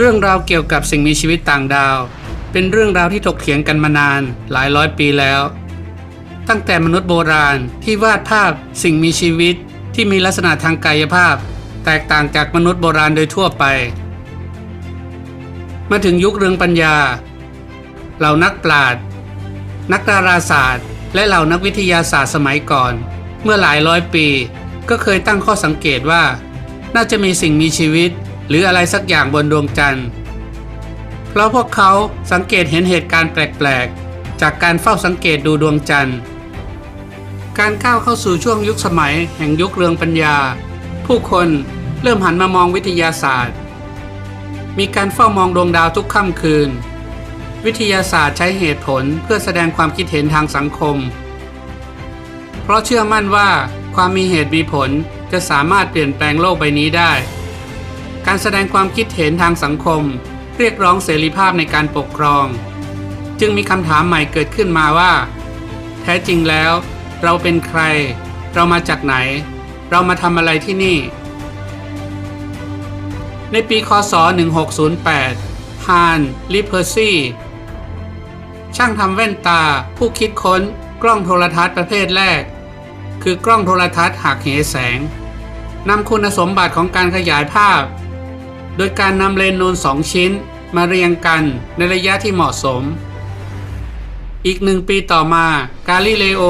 เรื่องราวเกี่ยวกับสิ่งมีชีวิตต่างดาว เป็นเรื่องราวที่ถกเถียงกันมานานหลายร้อยปีแล้ว ตั้งแต่มนุษย์โบราณที่วาดภาพสิ่งมีชีวิตที่มีลักษณะทางกายภาพ แตกต่างจากมนุษย์โบราณโดยทั่วไป มาถึงยุคเรืองปัญญา เหล่านักปราชญ์นักดาราศาสตร์ และเหล่านักวิทยาศาสตร์สมัยก่อน เมื่อหลายร้อยปี ก็เคยตั้งข้อสังเกตว่า น่าจะมีสิ่งมีชีวิต หรืออะไรสักอย่างบนดวงจันทร์ เพราะพวกเขาสังเกตเห็นเหตุการณ์แปลกๆ จากการเฝ้าสังเกตดูดวงจันทร์ การก้าวเข้าสู่ช่วงยุคสมัยแห่งยุคเรืองปัญญา ผู้คนเริ่มหันมามองวิทยาศาสตร์ มีการเฝ้ามองดวงดาวทุกค่ำคืน วิทยาศาสตร์ใช้เหตุผลเพื่อแสดงความคิดเห็นทางสังคม เพราะเชื่อมั่นว่าความมีเหตุมีผลจะสามารถเปลี่ยนแปลงโลกใบนี้ได้ การแสดงความคิดเห็นทางสังคม เรียกร้องเสรีภาพในการปกครอง จึงมีคำถามใหม่เกิดขึ้นมาว่า แท้จริงแล้ว เราเป็นใคร เรามาจากไหน เรามาทำอะไรที่นี่ ในปี คศ 1608 ฮานลิเพอร์ซีช่างทำแว่นตาผู้คิดค้นกล้องโทรทัศน์ประเภทแรก คือกล้องโทรทัศน์หักเหแสงนำคุณสมบัติของการขยายภาพ โดยการนำเลนส์นูนสองชิ้นมาเรียงกันในระยะที่เหมาะสม อีกหนึ่งปีต่อมากาลิเลโอ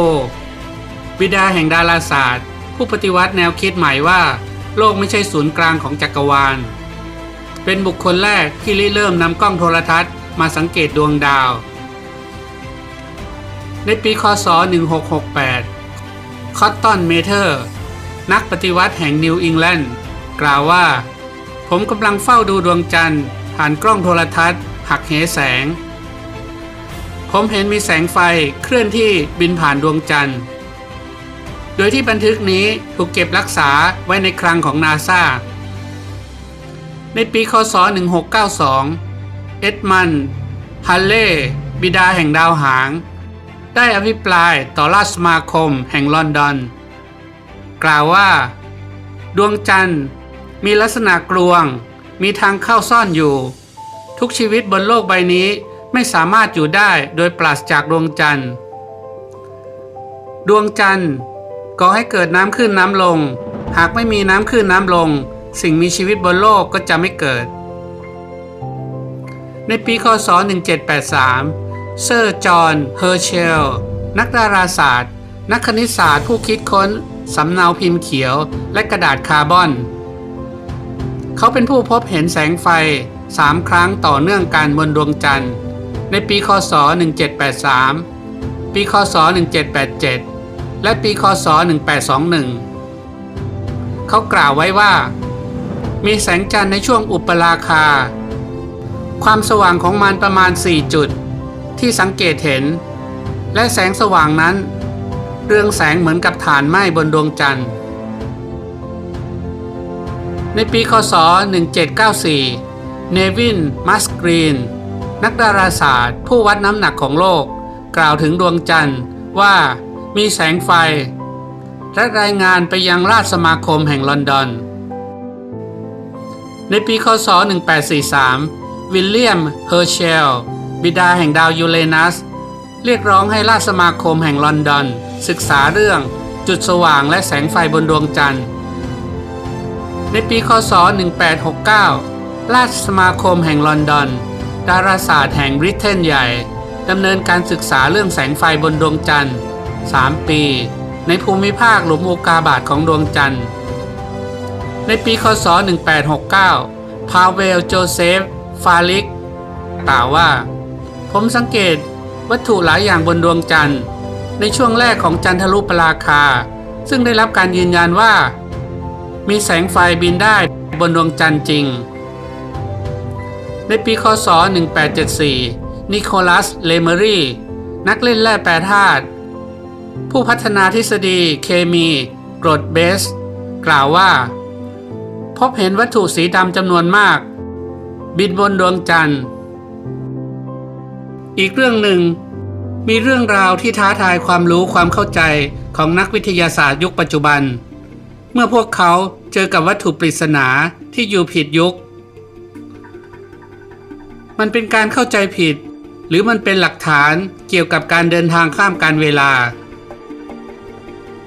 บิดาแห่งดาราศาสตร์ ผู้ปฏิวัติแนวคิดใหม่ว่า โลกไม่ใช่ศูนย์กลางของจักรวาล เป็นบุคคลแรกที่ริเริ่มนำกล้องโทรทัศน์มาสังเกตดวงดาว ในปีคศ 1668 คอตตอนเมเทอร์ นักปฏิวัติแห่งนิวอิงแลนด์ กล่าวว่า ผมกำลังเฝ้าดูดวงจันทร์ ผ่านกล้องโทรทัศน์ หักเหแสง ผมเห็นมีแสงไฟเคลื่อนที่บินผ่านดวงจันทร์ โดยที่บันทึกนี้ถูกเก็บรักษาไว้ในคลังของนาซาในปีคศ 1692 เอ็ดมันด์ฮัลเล่ บิดาแห่งดาวหาง ได้อภิปรายต่อราชสมาคมแห่งลอนดอน กล่าวว่า ดวงจันทร์ มีลักษณะกลวง มีทางเข้าซ่อนอยู่ ทุกชีวิตบนโลกใบนี้ไม่สามารถอยู่ได้โดยปราศจากดวงจันทร์ ดวงจันทร์ก่อให้เกิดน้ำขึ้นน้ำลง หากไม่มีน้ำขึ้นน้ำลง สิ่งมีชีวิตบนโลกก็จะไม่เกิด ในปีคศ 1783 เซอร์จอห์น เฮอร์เชล นักดาราศาสตร์ นักคณิตศาสตร์ผู้คิดค้น สำเนาพิมพ์เขียวและกระดาษคาร์บอน เขาเป็นผู้พบเห็นแสงไฟสามครั้งต่อเนื่องกันบนดวงจันทร์ ในปีคศ 1783 ปีคศ 1787 และปีคศ 1821 เขากล่าวไว้ว่า มีแสงจันทร์ในช่วงอุปราคา ความสว่างของมันประมาณ 4 จุด ที่สังเกตเห็น และแสงสว่างนั้น เรืองแสงเหมือนกับฐานไหม้บนดวงจันทร์ ในปีคศ 1794 เนวิน มัสกรีน นักดาราศาสตร์ ผู้วัดน้ำหนักของโลก กล่าวถึงดวงจันทร์ว่ามีแสงไฟ และรายงานไปยังราชสมาคมแห่งลอนดอน ในปีคศ 1843 วิลเลียม เฮอร์เชล บิดาแห่งดาวยูเรนัส เรียกร้องให้ราชสมาคมแห่งลอนดอน ศึกษาเรื่องจุดสว่างและแสงไฟบนดวงจันทร์ ในปีคศ 1869 ราชสมาคมแห่งลอนดอน ดาราศาสตร์แห่งบริเตนใหญ่ดำเนินการศึกษาเรื่องแสงไฟบนดวงจันทร์ 3 ปี ในภูมิภาคหลุมโอกาบาตของดวงจันทร์ ในปีคศ 1869 พาเวล โจเซฟ ฟาลิก กล่าวว่า ผมสังเกตวัตถุหลายอย่างบนดวงจันทร์ ในช่วงแรกของจันทรุปราคา ซึ่งได้รับการยืนยันว่า มีแสงไฟบินได้บนดวงจันทร์จริง ในปีคศ 1874 นิโคลัส เลเมอรี่ นักเล่นแร่แปรธาตุ ผู้พัฒนาทฤษฎีเคมีกรดเบส กล่าวว่า พบเห็นวัตถุสีดำจำนวนมาก บินบนดวงจันทร์ อีกเรื่องหนึ่ง มีเรื่องราวที่ท้าทายความรู้ความเข้าใจของนักวิทยาศาสตร์ยุคปัจจุบัน เมื่อพวกเขาเจอกับวัตถุปริศนาที่อยู่ผิดยุค มันเป็นการเข้าใจผิด หรือมันเป็นหลักฐานเกี่ยวกับการเดินทางข้ามการเวลา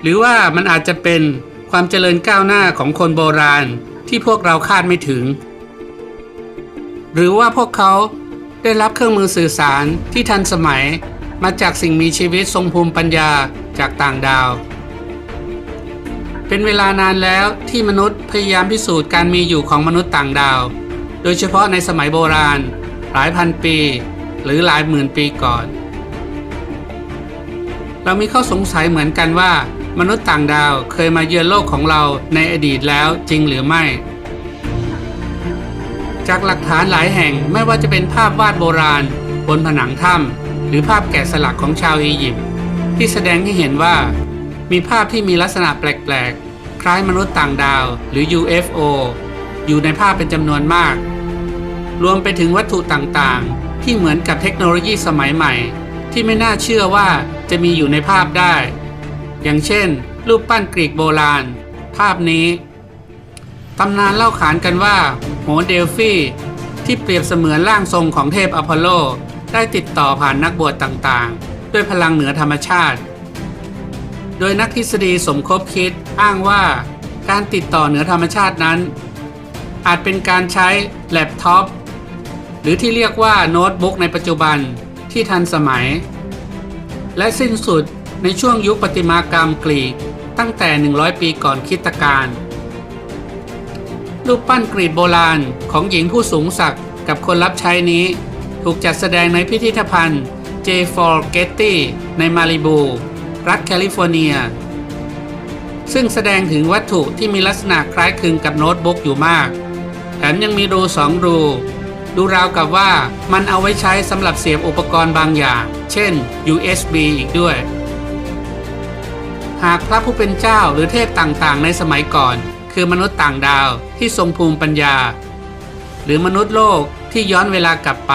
หรือว่ามันอาจจะเป็นความเจริญก้าวหน้าของคนโบราณที่พวกเราคาดไม่ถึง หรือว่าพวกเขาได้รับเครื่องมือสื่อสารที่ทันสมัยมาจากสิ่งมีชีวิตทรงภูมิปัญญาจากต่างดาว เป็นเวลานานแล้วที่มนุษย์พยายามพิสูจน์การมีอยู่ของมนุษย์ต่างดาว โดยเฉพาะในสมัยโบราณ หลายพันปี หรือหลายหมื่นปีก่อน เรามีข้อสงสัยเหมือนกันว่า มนุษย์ต่างดาวเคยมาเยือนโลกของเราในอดีตแล้วจริงหรือไม่ จากหลักฐานหลายแห่งไม่ว่าจะเป็นภาพวาดโบราณ บนผนังถ้ำหรือภาพแกะสลักของชาวอียิปต์ที่แสดงให้เห็นว่า มีภาพที่มีลักษณะแปลกๆ คล้ายมนุษย์ต่างดาวหรือ UFO อยู่ในภาพเป็นจำนวนมาก รวมไปถึงวัตถุต่างๆ ที่เหมือนกับเทคโนโลยีสมัยใหม่ ที่ไม่น่าเชื่อว่าจะมีอยู่ในภาพได้ อย่างเช่น รูปปั้นกรีกโบราณ ภาพนี้ตำนานเล่าขานกันว่าโหเดลฟีที่เปรียบเสมือนร่างทรงของเทพอพอลโล ได้ติดต่อผ่านนักบวชต่างๆ ด้วยพลังเหนือธรรมชาติ โดยนักทฤษฎีสมคบคิดอ้างว่าการติดต่อเหนือธรรมชาตินั้น อาจเป็นการใช้แล็ปท็อปหรือที่เรียกว่าโน้ตบุ๊กในปัจจุบันที่ทันสมัย และสิ้นสุดในช่วงยุคปฏิมากรรมกรีกตั้งแต่ 100 ปีก่อนคริสตกาลรูปปั้นกรีกโบราณของหญิงผู้สูงศักดิ์กับคนรับใช้นี้ ถูกจัดแสดงในพิพิธภัณฑ์ J4 Getty ในมาริบู รัฐแคลิฟอร์เนีย ซึ่งแสดงถึงวัตถุที่มีลักษณะคล้ายคลึงกับโน้ตบุ๊กอยู่มาก แถมยังมีรูสองรู ดูราวกับว่ามันเอาไว้ใช้สำหรับเสียบอุปกรณ์บางอย่าง เช่น USB อีกด้วย หากพระผู้เป็นเจ้าหรือเทพต่างๆ ในสมัยก่อน คือมนุษย์ต่างดาวที่ทรงภูมิปัญญา หรือมนุษย์โลกที่ย้อนเวลากลับไป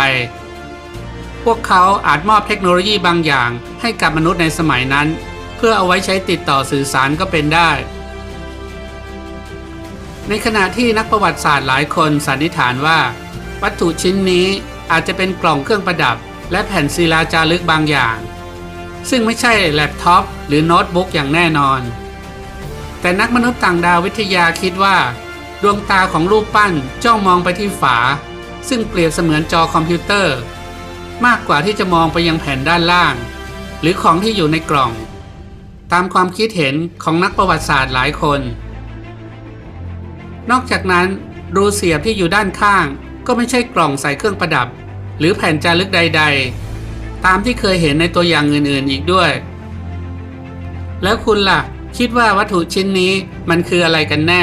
พวกเขาอาจมอบเทคโนโลยีบางอย่าง ให้กับมนุษย์ในสมัยนั้น เพื่อเอาไว้ใช้ติดต่อสื่อสารก็เป็นได้ ในขณะที่นักประวัติศาสตร์หลายคนสันนิษฐานว่า วัตถุชิ้นนี้อาจจะเป็นกล่องเครื่องประดับ และแผ่นศิลาจารึกบางอย่าง ซึ่งไม่ใช่แล็ปท็อปหรือโน้ตบุ๊กอย่างแน่นอน แต่นักมนุษย์ต่างดาววิทยาคิดว่า ดวงตาของรูปปั้นจ้องมองไปที่ฝา ซึ่งเปรียบเสมือนจอคอมพิวเตอร์ มากกว่าที่จะมองไปยังแผ่นด้านล่าง หรือของที่อยู่ในกล่อง ตามความคิดเห็นของนักประวัติศาสตร์หลายคน นอกจากนั้นรูเสียบที่อยู่ด้านข้าง ก็ไม่ใช่กล่องใส่เครื่องประดับ หรือแผ่นจารึกใด ๆ ตามที่เคยเห็นในตัวอย่างอื่นๆอีกด้วย แล้วคุณล่ะ คิดว่าวัตถุชิ้นนี้มันคืออะไรกันแน่